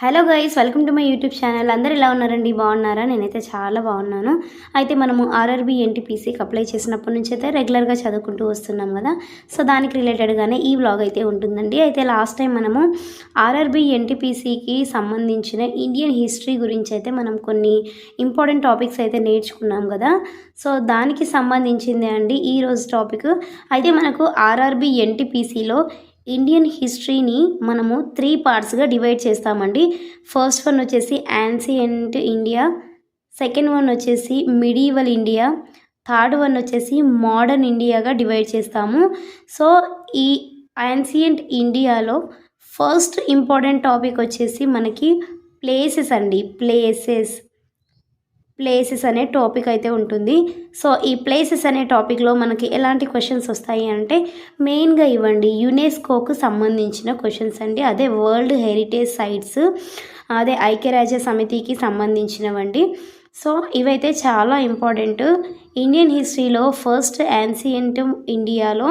Hello guys welcome to my YouTube channel. అందరు ఎలా ఉన్నారండి? బాగున్నారా? నేనైతే చాలా బాగున్నాను. అయితే మనము ఆర్ఆర్బీ ఎన్టీపీసీకి అప్లై చేసినప్పటి నుంచి అయితే రెగ్యులర్గా చదువుకుంటూ వస్తున్నాం కదా. సో దానికి రిలేటెడ్గానే ఈ వ్లాగ్ అయితే ఉంటుందండి. అయితే లాస్ట్ టైం మనము ఆర్ఆర్బీ ఎన్టీపీసీకి సంబంధించిన ఇండియన్ హిస్టరీ గురించి అయితే మనం కొన్ని ఇంపార్టెంట్ టాపిక్స్ అయితే నేర్చుకున్నాం కదా. సో దానికి సంబంధించిందే అండి ఈ రోజు టాపిక్ అయితే మనకు ఆర్ఆర్బీ ఎన్టీపీసీలో ఇండియన్ హిస్టరీని మనము త్రీ పార్ట్స్గా డివైడ్ చేస్తామండి. ఫస్ట్ వన్ వచ్చేసి యాన్సియంట్ ఇండియా సెకండ్ వన్ వచ్చేసి మిడీవల్ ఇండియా థర్డ్ వన్ వచ్చేసి మోడర్న్ ఇండియాగా డివైడ్ చేస్తాము. సో ఈ యాన్సియంట్ ఇండియాలో ఫస్ట్ ఇంపార్టెంట్ టాపిక్ వచ్చేసి మనకి ప్లేసెస్ అండి. ప్లేసెస్ ప్లేసెస్ అనే టాపిక్ అయితే ఉంటుంది. సో ఈ ప్లేసెస్ అనే టాపిక్లో మనకి ఎలాంటి క్వశ్చన్స్ వస్తాయి అంటే మెయిన్గా ఇవ్వండి యునెస్కోకు సంబంధించిన క్వశ్చన్స్ అండి. అదే వరల్డ్ హెరిటేజ్ సైట్స్ అదే ఐక్యరాజ్య సమితికి సంబంధించినవండి. సో ఇవైతే చాలా ఇంపార్టెంట్ ఇండియన్ హిస్టరీలో ఫస్ట్ యాన్సియంట్ ఇండియాలో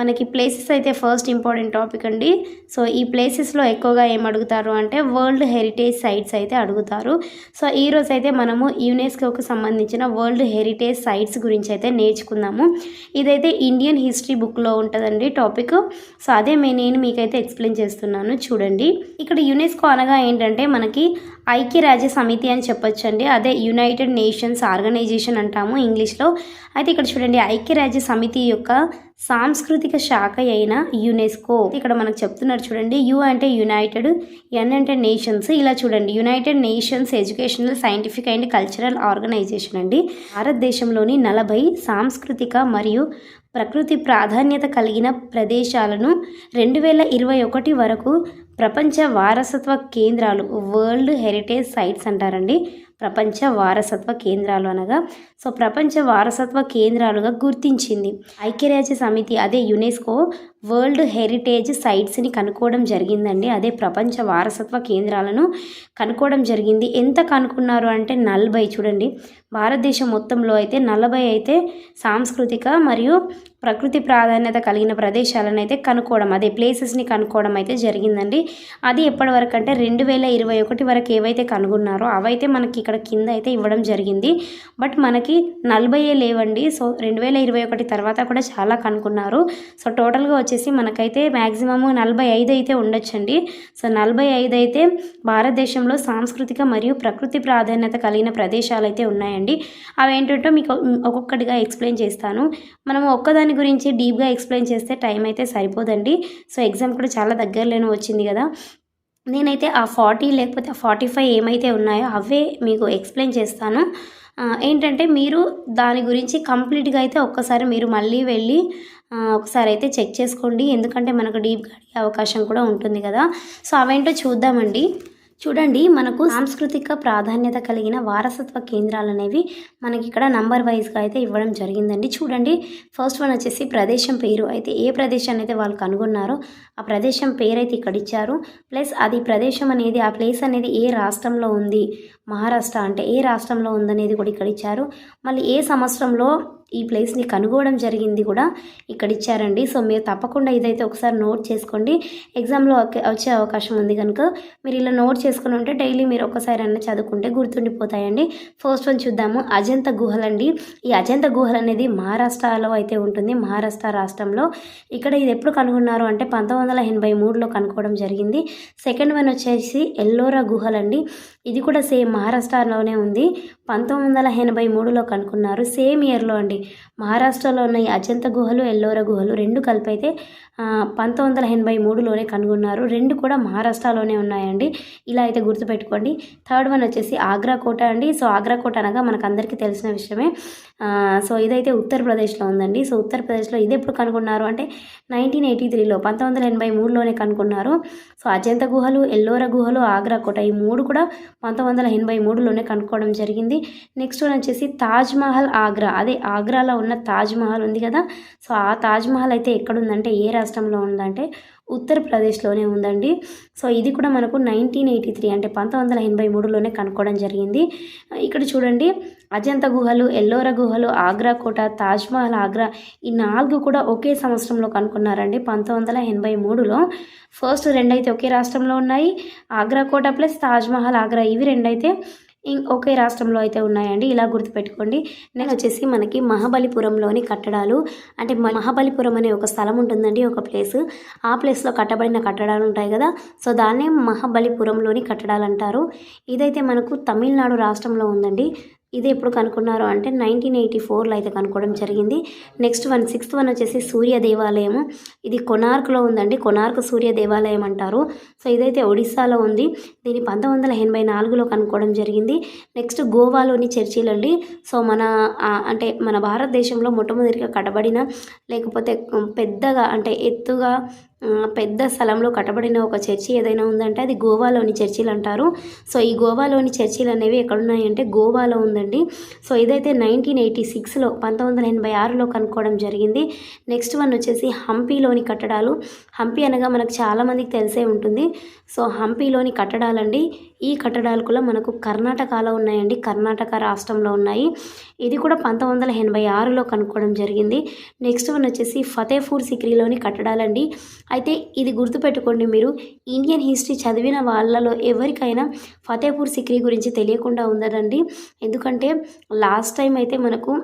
మనకి ప్లేసెస్ అయితే ఫస్ట్ ఇంపార్టెంట్ టాపిక్ అండి. సో ఈ ప్లేసెస్లో ఎక్కువగా ఏం అడుగుతారు అంటే వరల్డ్ హెరిటేజ్ సైట్స్ అయితే అడుగుతారు. సో ఈరోజు అయితే మనము యునెస్కోకు సంబంధించిన వరల్డ్ హెరిటేజ్ సైట్స్ గురించి అయితే నేర్చుకుందాము. ఇదైతే ఇండియన్ హిస్టరీ బుక్లో ఉంటుందండి టాపిక్ సో అదే నేను మీకైతే ఎక్స్ప్లెయిన్ చేస్తున్నాను. చూడండి. ఇక్కడ యునెస్కో అనగా ఏంటంటే మనకి ఐక్యరాజ్య సమితి అని చెప్పొచ్చండి. అదే యునైటెడ్ నేషన్స్ ఆర్గనైజేషన్ అంటాము ఇంగ్లీష్లో. అయితే ఇక్కడ చూడండి ఐక్యరాజ్య సమితి యొక్క సాంస్కృతిక శాఖ అయిన యునెస్కో. ఇక్కడ మనకు చెప్తున్నారు చూడండి యు అంటే యునైటెడ్ ఎన్ అంటే నేషన్స్ ఇలా చూడండి united nations educational scientific and cultural organisation అండి. భారతదేశంలోని నలభై సాంస్కృతిక మరియు ప్రకృతి ప్రాధాన్యత కలిగిన ప్రదేశాలను రెండు వేల ఇరవై ఒకటి వరకు ప్రపంచ వారసత్వ కేంద్రాలు వరల్డ్ హెరిటేజ్ సైట్స్ అంటారండి. ప్రపంచ వారసత్వ కేంద్రాలు అనగా సో ప్రపంచ వారసత్వ కేంద్రాలుగా గుర్తించింది. ఐక్యరాజ్య సమితి అదే యునెస్కో వరల్డ్ హెరిటేజ్ సైట్స్ని కనుక్కోవడం జరిగిందండి. అదే ప్రపంచ వారసత్వ కేంద్రాలను కనుక్కోవడం జరిగింది. ఎంత కనుక్కున్నారు అంటే నలభై చూడండి. భారతదేశం మొత్తంలో అయితే నలభై అయితే సాంస్కృతిక మరియు ప్రకృతి ప్రాధాన్యత కలిగిన ప్రదేశాలను అయితే కనుక్కోవడం అదే ప్లేసెస్ని కనుక్కోవడం అయితే జరిగిందండి. అది ఎప్పటి వరకు అంటే రెండు వేల ఇరవై ఒకటి వరకు ఏవైతే కనుగొన్నారో అవైతే మనకి ఇక్కడ కింద అయితే ఇవ్వడం జరిగింది. బట్ మనకి నలభై లేవండి. సో రెండు వేల ఇరవై ఒకటి తర్వాత కూడా చాలా కనుక్కున్నారు. సో టోటల్గా వచ్చేసి మనకైతే మ్యాక్సిమము నలభై ఐదు అయితే ఉండొచ్చండి. సో నలభై ఐదు అయితే భారతదేశంలో సాంస్కృతిక మరియు ప్రకృతి ప్రాధాన్యత కలిగిన ప్రదేశాలు అయితే ఉన్నాయండి. అవి ఏంటంటే మీకు ఒక్కొక్కటిగా ఎక్స్ప్లెయిన్ చేస్తాను. మనము ఒక్కదాని గురించి డీప్గా ఎక్స్ప్లెయిన్ చేస్తే టైం అయితే సరిపోదండి. సో ఎగ్జామ్ కూడా చాలా దగ్గరలోనే వచ్చింది కదా. నేనైతే ఆ ఫార్టీ లేకపోతే ఆ ఫార్టీ ఫైవ్ ఏమైతే ఉన్నాయో అవే మీకు ఎక్స్ప్లెయిన్ చేస్తాను. ఏంటంటే మీరు దాని గురించి కంప్లీట్గా అయితే ఒక్కసారి మీరు మళ్ళీ వెళ్ళి ఒకసారి అయితే చెక్ చేసుకోండి. ఎందుకంటే మనకు డీప్గా అడిగే అవకాశం కూడా ఉంటుంది కదా. సో అవేంటో చూద్దామండి. చూడండి మనకు సాంస్కృతిక ప్రాధాన్యత కలిగిన వారసత్వ కేంద్రాలు అనేవి మనకి ఇక్కడ నంబర్ వైజ్గా అయితే ఇవ్వడం జరిగిందండి. చూడండి ఫస్ట్ వన్ వచ్చేసి ప్రదేశం పేరు. అయితే ఏ ప్రదేశాన్ని అయితే వాళ్ళు కనుగొన్నారో ఆ ప్రదేశం పేరు అయితే ఇక్కడ ఇచ్చారు ప్లస్ అది ప్రదేశం అనేది ఆ ప్లేస్ అనేది ఏ రాష్ట్రంలో ఉంది? మహారాష్ట్ర అంటే ఏ రాష్ట్రంలో ఉందనేది కూడా ఇక్కడ ఇచ్చారు మళ్ళీ ఏ సంవత్సరంలో ఈ ప్లేస్ని కనుగోవడం జరిగింది కూడా ఇక్కడ ఇచ్చారండి సో మీరు తప్పకుండా ఇదైతే ఒకసారి నోట్ చేసుకోండి. ఎగ్జామ్లో వచ్చే అవకాశం ఉంది కనుక మీరు ఇలా నోట్ చేసుకుని ఉంటే డైలీ మీరు ఒకసారి అన్న చదువుకుంటే గుర్తుండిపోతాయండి. ఫస్ట్ వన్ చూద్దాము. అజంత గుహలండి ఈ అజంత గుహలు అనేది మహారాష్ట్రలో అయితే ఉంటుంది. మహారాష్ట్ర రాష్ట్రంలో. ఇక్కడ ఇది ఎప్పుడు కనుగొన్నారు అంటే పంతొమ్మిది వందల ఎనభై మూడులో కనుక్కోవడం జరిగింది. సెకండ్ వన్ వచ్చేసి ఎల్లోరా గుహలండి. ఇది కూడా సేమ్ మహారాష్ట్రలోనే ఉంది. పంతొమ్మిది వందల ఎనభై మూడులో కనుక్కున్నారు. సేమ్ ఇయర్లో అండి. మహారాష్ట్రలో ఉన్న ఈ అజంత గుహలు ఎల్లోరా గుహలు రెండు కలిపి అయితే పంతొమ్మిది వందల ఎనభై మూడులోనే కనుగొన్నారు. రెండు కూడా మహారాష్ట్రలోనే ఉన్నాయండి. ఇలా అయితే గుర్తుపెట్టుకోండి. థర్డ్ వన్ వచ్చేసి ఆగ్రా కోట అండి. సో ఆగ్రా కోట అనగా మనకు అందరికీ తెలిసిన విషయమే. సో ఇదైతే ఉత్తరప్రదేశ్లో ఉందండి. సో ఉత్తరప్రదేశ్లో ఇది ఎప్పుడు కనుగొన్నారు? అంటే నైన్టీన్ ఎయిటీ త్రీలో పంతొమ్మిది వందల ఎనభై మూడులోనే కనుక్కున్నారు సో అజంత గుహలు ఎల్లోర గుహలు ఆగ్రా కోట ఈ మూడు కూడా పంతొమ్మిది వందల ఎనభై మూడులోనే కనుక్కోవడం జరిగింది. నెక్స్ట్ వన్ వచ్చేసి తాజ్మహల్ ఆగ్రా. అదే ఆగ్రాలో ఉన్న తాజ్మహల్ ఉంది కదా. సో ఆ తాజ్మహల్ అయితే ఎక్కడుందంటే ఏ రాష్ట్రంలో ఉందంటే ఉత్తరప్రదేశ్లోనే ఉందండి. సో ఇది కూడా మనకు నైన్టీన్ ఎయిటీ త్రీ అంటే పంతొమ్మిది వందల ఎనభై మూడులోనే కనుక్కోవడం జరిగింది. ఇక్కడ చూడండి అజంతా గుహలు ఎల్లోరా గుహలు ఆగ్రా కోట తాజ్మహల్ ఆగ్రా ఈ నాలుగు కూడా ఒకే సంవత్సరంలో కనుక్కున్నారండి. పంతొమ్మిది వందల ఎనభై మూడులో ఫస్ట్ రెండైతే ఒకే రాష్ట్రంలో ఉన్నాయి. ఆగ్రా కోట ప్లస్ తాజ్మహల్ ఆగ్రా ఇవి రెండైతే ఒకే రాష్ట్రంలో అయితే ఉన్నాయండి. ఇలా గుర్తుపెట్టుకోండి. నేను వచ్చేసి మనకి మహాబలిపురంలోని కట్టడాలు అంటే మ- మహాబలిపురం అనే ఒక స్థలం ఉంటుందండి ఒక ప్లేస్. ఆ ప్లేస్లో కట్టబడిన కట్టడాలు ఉంటాయి కదా. సో దాన్నే మహాబలిపురంలోని కట్టడాలు అంటారు. ఇదైతే మనకు తమిళనాడు రాష్ట్రంలో ఉందండి. ఇది ఎప్పుడు కనుక్కున్నారు అంటే నైన్టీన్ ఎయిటీ ఫోర్లో అయితే కనుక్కోవడం జరిగింది. నెక్స్ట్ వన్ సిక్స్త్ వన్ వచ్చేసి సూర్య దేవాలయము. ఇది కొనార్క్లో ఉందండి. కొనార్క్ సూర్య దేవాలయం అంటారు. సో ఇదైతే ఒడిస్సాలో ఉంది. దీన్ని పంతొమ్మిది వందల ఎనభై నాలుగులో కనుక్కోవడం జరిగింది. నెక్స్ట్ గోవాలోని చర్చిలండి సో మన అంటే మన భారతదేశంలో మొట్టమొదటిగా కట్టబడిన లేకపోతే పెద్దగా అంటే ఎత్తుగా పెద్ద స్థలంలో కట్టబడిన ఒక చర్చి ఏదైనా ఉందంటే అది గోవాలోని చర్చిలు అంటారు. సో ఈ గోవాలోని చర్చిలు అనేవి ఎక్కడున్నాయంటే గోవాలో ఉందండి. సో ఇదైతే నైన్టీన్ ఎయిటీ సిక్స్లో పంతొమ్మిది వందల ఎనభై ఆరులో కనుక్కోవడం జరిగింది. నెక్స్ట్ వన్ వచ్చేసి హంపీలోని కట్టడాలు. హంపి అనగా మనకు చాలామందికి తెలిసే ఉంటుంది. సో హంపీలోని కట్టడాలండి. ఈ కట్టడాలు కూడా మనకు కర్ణాటకలో ఉన్నాయండి. కర్ణాటక రాష్ట్రంలో ఉన్నాయి. ఇది కూడా పంతొమ్మిది వందల ఎనభై ఆరులో కనుక్కోవడం జరిగింది. నెక్స్ట్ వన్ వచ్చేసి ఫతేపూర్ సిక్రీలోని కట్టడాలండి. అయితే ఇది గుర్తుపెట్టుకోండి మీరు ఇండియన్ హిస్టరీ చదివిన వాళ్ళలో ఎవరికైనా ఫతేపూర్ సిక్రీ గురించి తెలియకుండా ఉండదండి. ఎందుకంటే లాస్ట్ టైం అయితే మనకు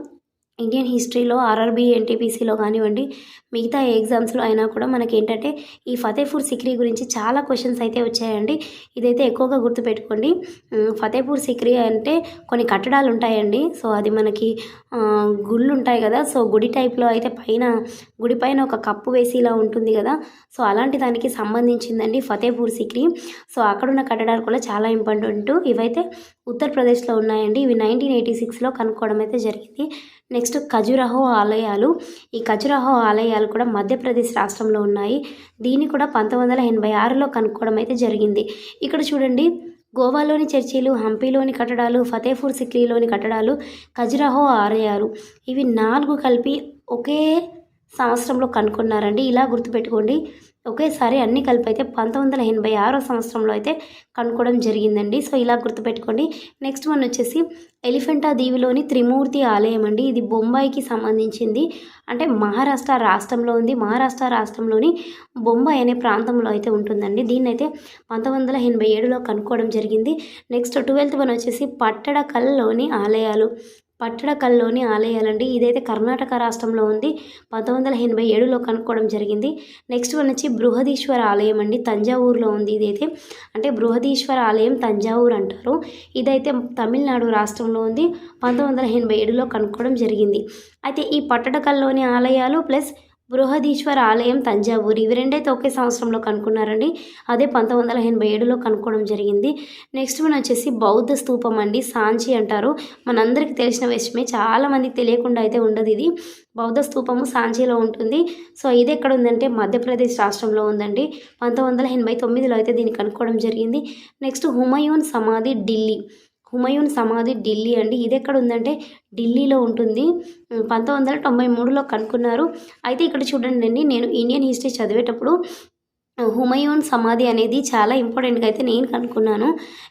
ఇండియన్ హిస్టరీలో ఆర్ఆర్బీ ఎన్టీపీసీలో కానివ్వండి మిగతా ఎగ్జామ్స్లో అయినా కూడా మనకి ఏంటంటే ఈ ఫతేపూర్ సిక్రీ గురించి చాలా క్వశ్చన్స్ అయితే వచ్చాయండి. ఇదైతే ఎక్కువగా గుర్తుపెట్టుకోండి. ఫతేపూర్ సిక్రీ అంటే కొన్ని కట్టడాలు ఉంటాయండి. సో అది మనకి గుళ్ళు ఉంటాయి కదా. సో గుడి టైప్లో అయితే పైన గుడి పైన ఒక కప్పు వేసి ఇలా ఉంటుంది కదా. సో అలాంటి దానికి సంబంధించిందండి ఫతేపూర్ సిక్రీ. సో అక్కడున్న కట్టడాలు కూడా చాలా ఇంపార్టెంట్. ఇవైతే ఉత్తరప్రదేశ్లో ఉన్నాయండి. ఇవి నైన్టీన్ ఎయిటీ సిక్స్లో కనుక్కోవడం అయితే జరిగింది. నెక్స్ట్ ఖజురహో ఆలయాలు. ఈ ఖజురహో ఆలయాలు కూడా మధ్యప్రదేశ్ రాష్ట్రంలో ఉన్నాయి. దీన్ని కూడా పంతొమ్మిది వందల ఎనభై ఆరులో కనుక్కోవడం అయితే జరిగింది. ఇక్కడ చూడండి గోవాలోని చర్చిలు హంపీలోని కట్టడాలు ఫతేపూర్ సిక్రీలోని కట్టడాలు ఖజురహో ఆలయాలు. ఇవి నాలుగు కలిపి ఒకే సంవత్సరంలో కనుక్కున్నారండి. ఇలా గుర్తుపెట్టుకోండి. ఒకేసారి అన్ని కలిపి అయితే పంతొమ్మిది వందల ఎనభై ఆరో సంవత్సరంలో అయితే కనుక్కోవడం జరిగిందండి. సో ఇలా గుర్తుపెట్టుకోండి. నెక్స్ట్ వన్ వచ్చేసి ఎలిఫెంటా దీవిలోని త్రిమూర్తి ఆలయం అండి. ఇది బొంబాయికి సంబంధించింది. అంటే మహారాష్ట్ర రాష్ట్రంలో ఉంది. మహారాష్ట్ర రాష్ట్రంలోని బొంబాయి అనే ప్రాంతంలో అయితే ఉంటుందండి. దీన్ని అయితే పంతొమ్మిది వందల ఎనభై ఏడులో కనుక్కోవడం జరిగింది. నెక్స్ట్ ట్వెల్త్ వన్ వచ్చేసి పట్టడకల్లోని ఆలయాలు. పట్టడకల్లోని ఆలయాలండి. ఇదైతే కర్ణాటక రాష్ట్రంలో ఉంది. పంతొమ్మిది వందల ఎనభై ఏడులో కనుక్కోవడం జరిగింది. నెక్స్ట్ వన్ వచ్చి బృహదీశ్వర ఆలయం అండి. తంజావూరులో ఉంది ఇదైతే. అంటే బృహదీశ్వర ఆలయం తంజావూరు అంటారు. ఇదైతే తమిళనాడు రాష్ట్రంలో ఉంది. పంతొమ్మిది వందల ఎనభై ఏడులో కనుక్కోవడం జరిగింది. అయితే ఈ పట్టడకల్లోని ఆలయాలు ప్లస్ బృహదీశ్వర ఆలయం తంజావూరు. ఇవి రెండైతే ఒకే సంవత్సరంలో కనుక్కున్నారండి. అదే పంతొమ్మిది వందల ఎనభై ఏడులో కనుక్కోవడం జరిగింది. నెక్స్ట్ వన్ వచ్చేసి బౌద్ధ స్తూపం అండి. సాంచి అంటారు. మనందరికీ తెలిసిన విషయమే. చాలా మందికి తెలియకుండా అయితే ఉండదు ఇది. బౌద్ధ స్తూపము సాంచీలో ఉంటుంది. సో ఇది ఎక్కడ ఉందంటే మధ్యప్రదేశ్ రాష్ట్రంలో ఉందండి. పంతొమ్మిది వందల ఎనభై తొమ్మిదిలో అయితే దీన్ని కనుక్కోవడం జరిగింది. నెక్స్ట్ హుమయూన్ సమాధి ఢిల్లీ. హుమయూన్ సమాధి ఢిల్లీ అండి. ఇది ఎక్కడ ఉందంటే ఢిల్లీలో ఉంటుంది. పంతొమ్మిది వందల తొంభై మూడులో కనుక్కున్నారు. అయితే ఇక్కడ చూడండి అండి నేను ఇండియన్ హిస్టరీ చదివేటప్పుడు హుమయూన్ సమాధి అనేది చాలా ఇంపార్టెంట్గా అయితే నేను కనుక్కున్నాను.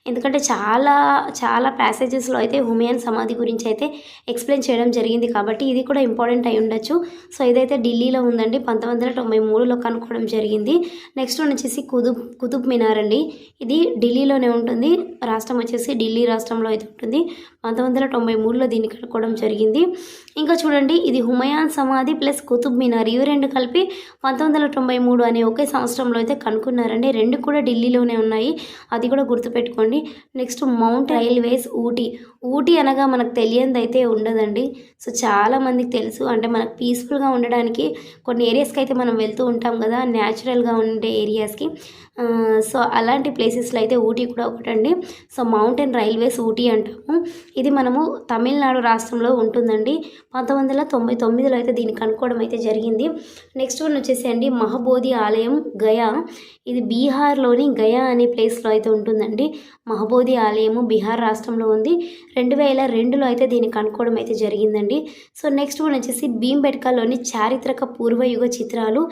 ఎందుకంటే చాలా చాలా ప్యాసేజెస్లో అయితే హుమయూన్ సమాధి గురించి అయితే ఎక్స్ప్లెయిన్ చేయడం జరిగింది కాబట్టి ఇది కూడా ఇంపార్టెంట్ అయి ఉండొచ్చు. సో ఇదైతే ఢిల్లీలో ఉందండి. పంతొమ్మిది వందల తొంభై మూడులో కనుక్కోవడం జరిగింది. నెక్స్ట్ వన్ వచ్చేసి కుతుబ్ కుతుబ్ మినార్ అండి. ఇది ఢిల్లీలోనే ఉంటుంది. రాష్ట్రం వచ్చేసి ఢిల్లీ రాష్ట్రంలో అయితే ఉంటుంది. పంతొమ్మిది వందల తొంభై మూడులో దీన్ని కనుక్కోవడం జరిగింది. ఇంకా చూడండి ఇది హుమయాన్ సమాధి ప్లస్ కుతుబ్ మినార్. ఇవి రెండు కలిపి పంతొమ్మిది వందల తొంభై మూడు అనే ఒకే సంవత్సరంలో అయితే కనుక్కున్నారండి. రెండు కూడా ఢిల్లీలోనే ఉన్నాయి. అది కూడా గుర్తుపెట్టుకోండి. Next mount railways Ooty. Ooty అనగా మనకు తెలియంది అయితే ఉండదండి. సో చాలా మందికి తెలుసు. అంటే మనకు పీస్ఫుల్గా ఉండడానికి కొన్ని ఏరియాస్కి అయితే మనం వెళ్తూ ఉంటాం కదా న్యాచురల్గా ఉండే ఏరియాస్కి. సో అలాంటి ప్లేసెస్లో అయితే ఊటీ కూడా ఒకటండి. సో మౌంటైన్ రైల్వేస్ ఊటీ అంటాము. ఇది మనము తమిళనాడు రాష్ట్రంలో ఉంటుందండి. పంతొమ్మిది వందల తొంభై తొమ్మిదిలో అయితే దీన్ని కనుక్కోవడం అయితే జరిగింది. నెక్స్ట్ వన్ వచ్చేసి అండి మహబోధి ఆలయం గయా. ఇది బీహార్లోని గయా అనే ప్లేస్లో అయితే ఉంటుందండి. మహబోధి ఆలయము బీహార్ రాష్ట్రంలో ఉంది. రెండు వేల రెండులో అయితే దీన్ని కనుక్కోవడం అయితే జరిగిందండి. సో నెక్స్ట్ వన్ వచ్చేసి భీంబెట్కాలోని చారిత్రక పూర్వయుగ చిత్రాలు.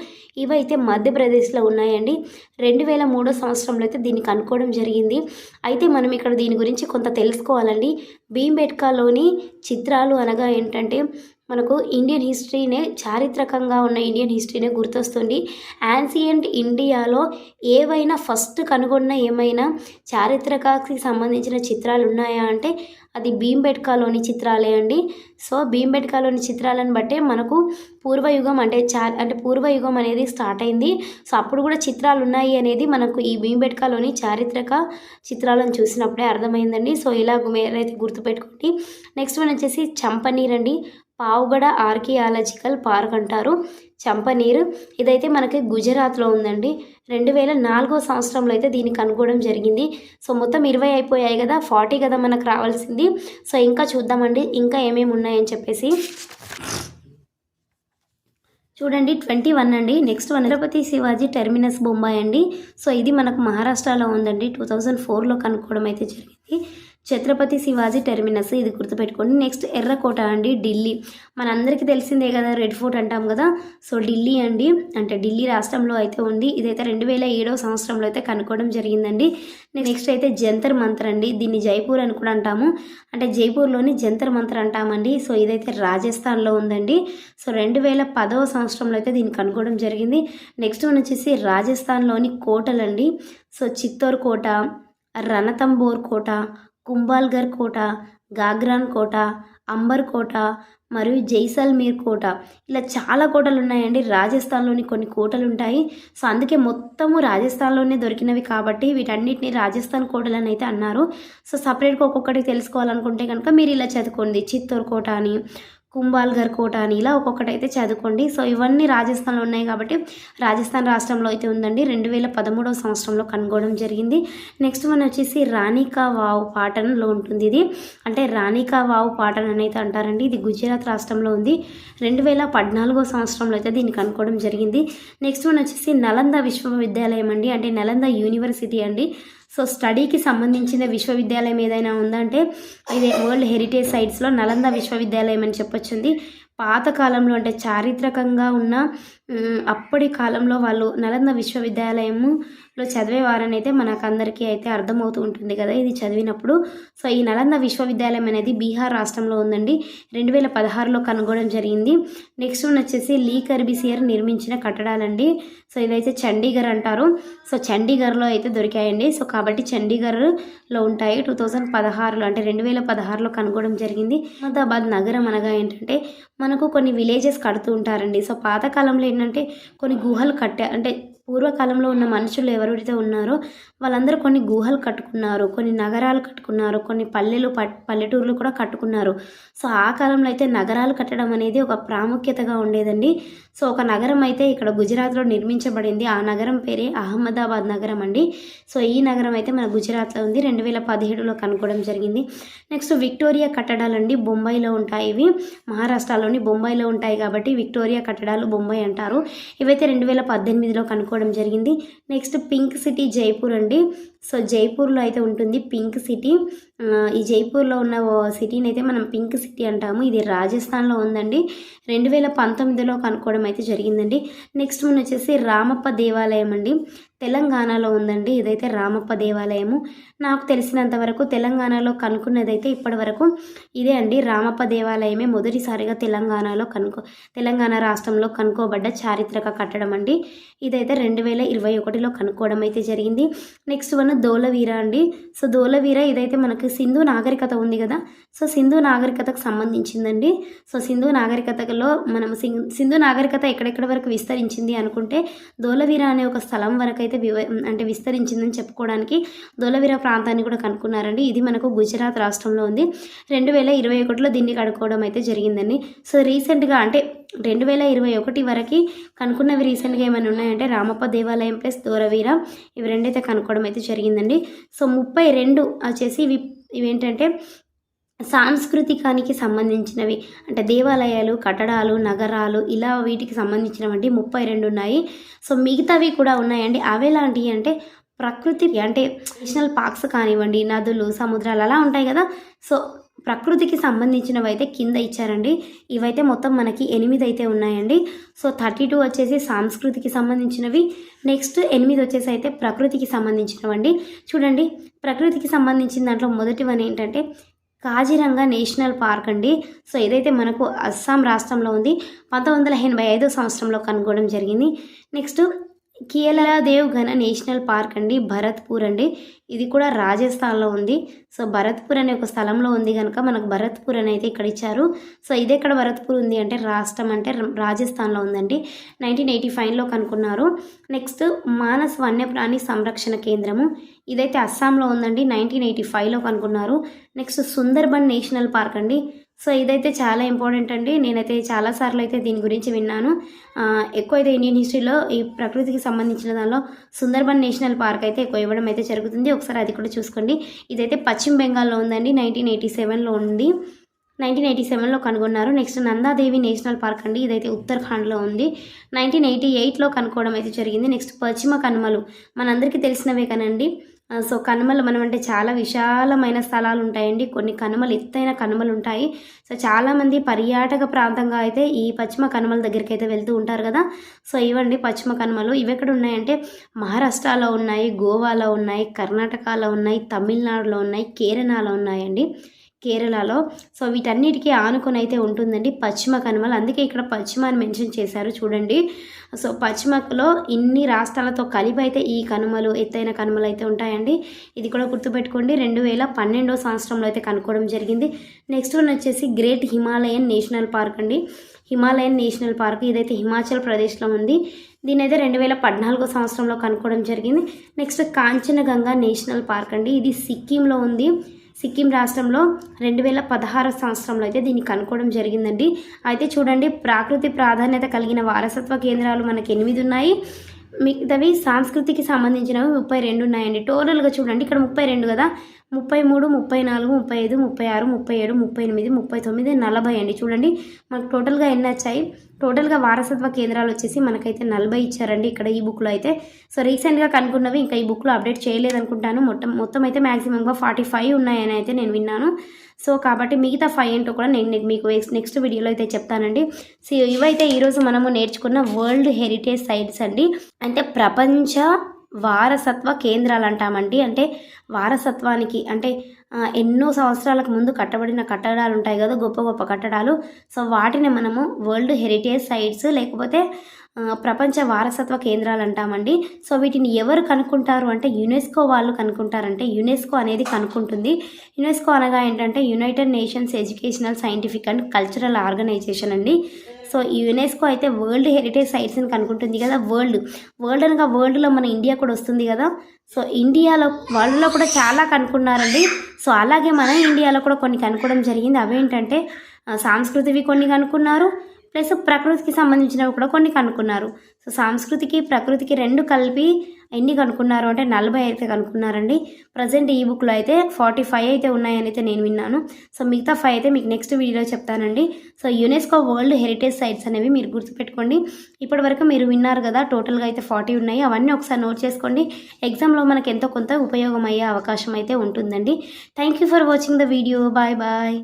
ఇవైతే మధ్యప్రదేశ్లో ఉన్నాయండి. రెండు వేల మూడో సంవత్సరంలో అయితే దీన్ని కనుక్కోవడం జరిగింది. అయితే మనం ఇక్కడ దీని గురించి కొంత తెలుసుకోవాలండి. భీంబెట్కాలోని చిత్రాలు అనగా ఏంటంటే మనకు ఇండియన్ హిస్టరీనే చారిత్రకంగా ఉన్న ఇండియన్ హిస్టరీనే గుర్తొస్తుంది. యాన్సియంట్ ఇండియాలో ఏవైనా ఫస్ట్ కనుగొన్న ఏమైనా చారిత్రకకి సంబంధించిన చిత్రాలు ఉన్నాయా అంటే అది భీంబెట్కాలోని చిత్రాలే అండి. సో భీంబెట్కాలోని చిత్రాలను బట్టే మనకు పూర్వయుగం అంటే చా అంటే పూర్వయుగం అనేది స్టార్ట్ అయింది. సో అప్పుడు కూడా చిత్రాలు ఉన్నాయి అనేది మనకు ఈ భీంబెట్కాలోని చారిత్రక చిత్రాలను చూసినప్పుడే అర్థమైందండి. సో ఇలా మీరైతే గుర్తుపెట్టుకోండి. నెక్స్ట్ వన్ వచ్చేసి చంపనీర్ అండి పావుగడ ఆర్కియాలజికల్ పార్క్ అంటారు. చంపనీరు. ఇదైతే మనకి గుజరాత్లో ఉందండి. రెండు వేల నాలుగో సంవత్సరంలో అయితే దీన్ని కనుక్కోవడం జరిగింది. సో మొత్తం ఇరవై అయిపోయాయి కదా ఫార్టీ కదా మనకు రావాల్సింది. సో ఇంకా చూద్దామండి. ఇంకా ఏమేమి ఉన్నాయని చెప్పేసి. చూడండి ట్వంటీ వన్ అండి. Next one Shivaji terminus Bombay అండి. సో ఇది మనకు మహారాష్ట్రలో ఉందండి. టూ థౌజండ్ ఫోర్లో కనుక్కోవడం అయితే జరిగింది. ఛత్రపతి శివాజీ టెర్మినస్ ఇది గుర్తుపెట్టుకోండి. నెక్స్ట్ ఎర్రకోట అండి ఢిల్లీ. మనందరికీ తెలిసిందే కదా రెడ్ ఫోర్ట్ అంటాం కదా. సో ఢిల్లీ అండి. అంటే ఢిల్లీ రాష్ట్రంలో అయితే ఉంది. ఇదైతే రెండు వేల ఏడవ సంవత్సరంలో అయితే కనుక్కోవడం జరిగిందండి. నెక్స్ట్ అయితే జంతర్ మంతర్ అండి. దీన్ని జైపూర్ అని కూడా అంటాము. అంటే జైపూర్లోని జంతర్ మంతర్ అంటామండి. సో ఇదైతే రాజస్థాన్లో ఉందండి. సో రెండు వేల పదవ సంవత్సరంలో అయితే దీన్ని కనుక్కోవడం జరిగింది. నెక్స్ట్ వన్ వచ్చేసి రాజస్థాన్లోని కోటలండి. సో చిత్తూరు కోట రణతంబోర్ కోట కుంబాల్ఘర్ కోట గాగ్రాన్ కోట అంబర్ కోట మరియు జైసల్మీర్ కోట. ఇలా చాలా కోటలు ఉన్నాయండి రాజస్థాన్లోని కొన్ని కోటలు ఉంటాయి సో అందుకే మొత్తము రాజస్థాన్లోనే దొరికినవి కాబట్టి వీటన్నిటిని రాజస్థాన్ కోటలు అని అయితే అన్నారు. సో సపరేట్గా ఒక్కొక్కటి తెలుసుకోవాలనుకుంటే కనుక మీరు ఇలా చదువుకోండి. చిత్తూరు కోట అని కుంభాల్ఘర్ కోట అని ఇలా ఒక్కొక్కటి అయితే చదువుకోండి. సో ఇవన్నీ రాజస్థాన్లో ఉన్నాయి కాబట్టి రాజస్థాన్ రాష్ట్రంలో అయితే ఉందండి. రెండు వేల పదమూడవ సంవత్సరంలో కనుగొనడం జరిగింది. నెక్స్ట్ వన్ వచ్చేసి రాణికా వావ్ పాటనలో ఉంటుంది ఇది. అంటే రాణికా వావ్ పాటన అని అయితే అంటారండి. ఇది గుజరాత్ రాష్ట్రంలో ఉంది. రెండు వేల పద్నాలుగో సంవత్సరంలో అయితే దీన్ని కనుక్కోవడం జరిగింది. నెక్స్ట్ వన్ వచ్చేసి నలంద విశ్వవిద్యాలయం అండి. అంటే నలంద యూనివర్సిటీ అండి. సో స్టడీకి సంబంధించిన విశ్వవిద్యాలయం ఏదైనా ఉందంటే ఇదే వరల్డ్ హెరిటేజ్ సైట్స్లో నలంద విశ్వవిద్యాలయం అని చెప్పొచ్చింది. పాత కాలంలో అంటే చారిత్రకంగా ఉన్న అప్పటి కాలంలో వాళ్ళు నలంద విశ్వవిద్యాలయము చదివేవారని అయితే మనకందరికీ అయితే అర్థమవుతూ ఉంటుంది కదా ఇది చదివినప్పుడు. సో ఈ నలంద విశ్వవిద్యాలయం అనేది బీహార్ రాష్ట్రంలో ఉందండి. రెండు వేల పదహారులో కనుగొనడం జరిగింది. నెక్స్ట్ వన్ వచ్చేసి లీ కర్బిసియర్ నిర్మించిన కట్టడాలండి. సో ఇదైతే చండీగఢ్ అంటారు. సో చండీగఢ్లో అయితే దొరికాయండి. సో కాబట్టి చండీగఢ్లో ఉంటాయి. టూ థౌజండ్ పదహారులో అంటే రెండు వేల పదహారులో కనుగొనడం జరిగింది. అహ్మదాబాద్ నగరం అనగా ఏంటంటే మనకు కొన్ని విలేజెస్ కడుతూ ఉంటారండి. సో పాతకాలంలో ఏంటంటే కొన్ని గుహలు కట్టే అంటే పూర్వకాలంలో ఉన్న మనుషులు ఎవరైతే ఉన్నారో వాళ్ళందరూ కొన్ని గుహలు కట్టుకున్నారు కొన్ని నగరాలు కట్టుకున్నారు కొన్ని పల్లెలు పట్ పల్లెటూర్లు కూడా కట్టుకున్నారు. సో ఆ కాలంలో అయితే నగరాలు కట్టడం అనేది ఒక ప్రాముఖ్యతగా ఉండేదండి. సో ఒక నగరం అయితే ఇక్కడ గుజరాత్లో నిర్మించబడింది. ఆ నగరం పేరే అహ్మదాబాద్ నగరం అండి. సో ఈ నగరం అయితే మన గుజరాత్లో ఉంది. రెండు వేల పదిహేడులో కనుక్కోవడం జరిగింది. నెక్స్ట్ విక్టోరియా కట్టడాలండి బొంబాయిలో ఉంటాయి. ఇవి మహారాష్ట్రలోని బొంబాయిలో ఉంటాయి కాబట్టి విక్టోరియా కట్టడాలు బొంబాయి అంటారు. ఇవైతే రెండు వేల పద్దెనిమిదిలో కనుక్కోవడం జరిగింది. నెక్స్ట్ పింక్ సిటీ జైపూర్ అండి. సో జైపూర్లో అయితే ఉంటుంది పింక్ సిటీ. ఈ జైపూర్లో ఉన్న సిటీని అయితే మనం పింక్ సిటీ అంటాము. ఇది రాజస్థాన్లో ఉందండి. రెండు వేల పంతొమ్మిదిలో కనుక్కోవడం అయితే జరిగిందండి. నెక్స్ట్ మన వచ్చేసి రామప్ప దేవాలయం అండి. తెలంగాణలో ఉందండి. ఇదైతే రామప్ప దేవాలయము. నాకు తెలిసినంత వరకు తెలంగాణలో కనుక్కున్నదైతే ఇప్పటి వరకు ఇదే అండి. రామప్ప దేవాలయమే మొదటిసారిగా తెలంగాణలో కనుక్కో తెలంగాణ రాష్ట్రంలో కనుక్కోబడ్డ చారిత్రక కట్టడం అండి. ఇదైతే రెండు వేల ఇరవై ఒకటిలో కనుక్కోవడం అయితే జరిగింది. నెక్స్ట్ వన్ ధోలవీర అండి. సో ధోలవీర ఇదైతే మనకి సింధు నాగరికత ఉంది కదా. సో సింధు నాగరికతకు సంబంధించిందండి. సో సింధు నాగరికతలో మనం సింధు నాగరికత ఎక్కడెక్కడ వరకు విస్తరించింది అనుకుంటే ధోలవీర అనే ఒక స్థలం వరకు అయితే వివ అంటే విస్తరించిందని చెప్పుకోవడానికి ధోలవీర ప్రాంతాన్ని కూడా కనుక్కున్నారండి. ఇది మనకు గుజరాత్ రాష్ట్రంలో ఉంది. రెండు వేల ఇరవై ఒకటిలో దీన్ని కనుక్కోవడం అయితే జరిగిందండి. సో రీసెంట్గా అంటే రెండు వేల ఇరవై ఒకటి వరకు కనుక్కున్నవి రీసెంట్గా ఏమైనా ఉన్నాయంటే రామప్ప దేవాలయం ప్లస్ దూరవీర. ఇవి రెండైతే కనుక్కోవడం అయితే జరిగిందండి. సో ముప్పై రెండు వచ్చేసి ఇవి ఇవేంటంటే సాంస్కృతికానికి సంబంధించినవి. అంటే దేవాలయాలు కట్టడాలు నగరాలు ఇలా వీటికి సంబంధించినవంటి ముప్పై రెండు ఉన్నాయి. సో మిగతావి కూడా ఉన్నాయండి. అవి ఎలాంటివి అంటే ప్రకృతి అంటే నేషనల్ పార్క్స్ కానివ్వండి నదులు సముద్రాలు అలా ఉంటాయి కదా. సో ప్రకృతికి సంబంధించినవి అయితే కింద ఇచ్చారండి. ఇవైతే మొత్తం మనకి ఎనిమిది అయితే ఉన్నాయండి. సో థర్టీ టూ వచ్చేసి సాంస్కృతికి సంబంధించినవి. నెక్స్ట్ ఎనిమిది వచ్చేసి అయితే ప్రకృతికి సంబంధించినవండి. చూడండి ప్రకృతికి సంబంధించిన దాంట్లో మొదటివని ఏంటంటే కాజిరంగా నేషనల్ పార్క్ అండి. సో ఏదైతే మనకు అస్సాం రాష్ట్రంలో ఉంది పంతొమ్మిది వందల ఎనభై ఐదో సంవత్సరంలో కనుగొనడం జరిగింది. నెక్స్ట్ కీలదేవ్ ఘన నేషనల్ పార్క్ అండి భరత్పూర్ అండి. ఇది కూడా రాజస్థాన్లో ఉంది. సో భరత్పూర్ అనే ఒక స్థలంలో ఉంది కనుక మనకు భరత్పూర్ అని అయితే ఇక్కడ ఇచ్చారు. సో ఇది ఎక్కడ భరత్పూర్ ఉంది అంటే రాష్ట్రం అంటే రాజస్థాన్లో ఉందండి. నైన్టీన్ ఎయిటీ ఫైవ్లో కనుక్కున్నారు. నెక్స్ట్ మానస్ వన్యప్రాణి సంరక్షణ కేంద్రము. ఇదైతే అస్సాంలో ఉందండి. నైన్టీన్ ఎయిటీ ఫైవ్లో కనుక్కున్నారు. నెక్స్ట్ సుందర్బన్ నేషనల్ పార్క్ అండి. సో ఇదైతే చాలా ఇంపార్టెంట్ అండి. నేనైతే చాలాసార్లు అయితే దీని గురించి విన్నాను. ఎక్కువ అయితే ఇండియన్ హిస్టరీలో ఈ ప్రకృతికి సంబంధించిన దానిలో సుందర్బన్ నేషనల్ పార్క్ అయితే ఎక్కువ ఇవ్వడం అయితే జరుగుతుంది. ఒకసారి అది కూడా చూసుకోండి. ఇదైతే పశ్చిమ బెంగాల్లో ఉందండి. నైన్టీన్ ఎయిటీ సెవెన్లో ఉంది. నైన్టీన్ ఎయిటీ సెవెన్లో కనుగొన్నారు. నెక్స్ట్ నందాదేవి నేషనల్ పార్క్ అండి. ఇదైతే ఉత్తరాఖండ్లో ఉంది. నైన్టీన్ ఎయిటీ ఎయిట్లో కనుక్కోవడం అయితే జరిగింది. నెక్స్ట్ పశ్చిమ కనుమలు. మనందరికీ తెలిసినవే కనండి సో కనుమలు మనం అంటే చాలా విశాలమైన స్థలాలు ఉంటాయండి కొన్ని కనుమలు ఎత్తైన కనుమలు ఉంటాయి సో చాలామంది పర్యాటక ప్రాంతంగా అయితే ఈ పశ్చిమ కనుమల దగ్గరికి అయితే వెళ్తూ ఉంటారు కదా. సో ఇవండి పశ్చిమ కనుమలు. ఇవి ఎక్కడ ఉన్నాయంటే మహారాష్ట్రలో ఉన్నాయి గోవాలో ఉన్నాయి కర్ణాటకలో ఉన్నాయి తమిళనాడులో ఉన్నాయి కేరళలో ఉన్నాయండి. కేరళలో. సో వీటన్నిటికీ ఆనుకొని అయితే ఉంటుందండి పశ్చిమ కనుమలు. అందుకే ఇక్కడ పశ్చిమ అని మెన్షన్ చేశారు చూడండి. సో పశ్చిమలో ఇన్ని రాష్ట్రాలతో కలిపి అయితే ఈ కనుమలు ఎత్తైన కనుమలు అయితే ఉంటాయండి. ఇది కూడా గుర్తుపెట్టుకోండి. రెండు వేల పన్నెండో సంవత్సరంలో అయితే కనుక్కోవడం జరిగింది. నెక్స్ట్ వన్ వచ్చేసి గ్రేట్ హిమాలయన్ నేషనల్ పార్క్ అండి. హిమాలయన్ నేషనల్ పార్క్ ఇదైతే హిమాచల్ ప్రదేశ్లో ఉంది. దీని అయితే రెండు వేల పద్నాలుగో సంవత్సరంలో కనుక్కోవడం జరిగింది. నెక్స్ట్ కాంచనగంగా నేషనల్ పార్క్ అండి. ఇది సిక్కింలో ఉంది. సిక్కిం రాష్ట్రంలో రెండు వేల పదహారు సంవత్సరంలో అయితే దీన్ని కనుక్కోవడం జరిగిందండి. అయితే చూడండి ప్రాకృతి ప్రాధాన్యత కలిగిన వారసత్వ కేంద్రాలు మనకి ఎనిమిది ఉన్నాయి. మిగతావి సాంస్కృతికి సంబంధించినవి ముప్పై రెండు ఉన్నాయండి. టోటల్గా చూడండి ఇక్కడ ముప్పై రెండు కదా? ముప్పై మూడు ముప్పై నాలుగు ముప్పై ఐదు ముప్పై ఆరు ముప్పై ఏడు ముప్పై ఎనిమిది ముప్పై తొమ్మిది నలభై అండి. చూడండి మనకు టోటల్గా ఎన్ని వచ్చాయి? టోటల్గా వారసత్వ కేంద్రాలు వచ్చేసి మనకైతే నలభై ఇచ్చారండి ఇక్కడ ఈ బుక్లో అయితే. సో రీసెంట్గా కనుక్కున్నవి ఇంకా ఈ బుక్లో అప్డేట్ చేయలేదనుకుంటాను. మొత్తం మొత్తం అయితే మ్యాక్సిమంగా ఫార్టీ ఫైవ్ ఉన్నాయని అయితే నేను విన్నాను. సో కాబట్టి మిగతా ఫైవ్ ఏంటో కూడా నేను మీకు నెక్స్ట్ వీడియోలో అయితే చెప్తానండి. సో ఇవైతే ఈరోజు మనము నేర్చుకున్న వరల్డ్ హెరిటేజ్ సైట్స్ అండి. అంటే ప్రపంచ వారసత్వ కేంద్రాలు అంటామండి అంటే వారసత్వానికి అంటే ఎన్నో సంవత్సరాలకు ముందు కట్టబడిన కట్టడాలు ఉంటాయి కదా గొప్ప గొప్ప కట్టడాలు. సో వాటిని మనము వరల్డ్ హెరిటేజ్ సైట్స్ లేకపోతే ప్రపంచ వారసత్వ కేంద్రాలు అంటామండి సో వీటిని ఎవరు కనుక్కుంటారు అంటే యునెస్కో వాళ్ళు కనుక్కుంటారంటే యునెస్కో అనేది కనుక్కుంటుంది. యునెస్కో అనగా ఏంటంటే united nations educational scientific and cultural organisation అండి. సో ఈ యునెస్కో అయితే వరల్డ్ హెరిటేజ్ సైట్స్ అని కనుక్కుంటుంది కదా వరల్డ్. వరల్డ్ అనగా వరల్డ్లో మన ఇండియా కూడా వస్తుంది కదా. సో ఇండియాలో వరల్డ్లో కూడా చాలా కనుక్కున్నారండి. సో అలాగే మన ఇండియాలో కూడా కొన్ని కనుక్కోవడం జరిగింది. అవేంటంటే సాంస్కృతివి కొన్ని కనుక్కున్నారు. ప్లస్ ప్రకృతికి సంబంధించినవి కూడా కొన్ని కనుక్కున్నారు. సో సాంస్కృతికి ప్రకృతికి రెండు కలిపి ఎన్ని కనుక్కున్నారు అంటే నలభై అయితే కనుక్కున్నారండి. ప్రజెంట్ ఈ బుక్లో అయితే ఫార్టీ ఫైవ్ అయితే ఉన్నాయని అయితే నేను విన్నాను. సో మిగతా ఫైవ్ అయితే మీకు నెక్స్ట్ వీడియోలో చెప్తానండి. So UNESCO world heritage sites అనేవి మీరు గుర్తుపెట్టుకోండి. ఇప్పటి వరకు మీరు విన్నారు కదా టోటల్గా అయితే ఫార్టీ ఉన్నాయి. అవన్నీ ఒకసారి నోట్ చేసుకోండి. ఎగ్జామ్లో మనకు ఎంతో కొంత ఉపయోగం అయ్యే అవకాశం అయితే ఉంటుందండి. Thank you for watching the video. Bye bye.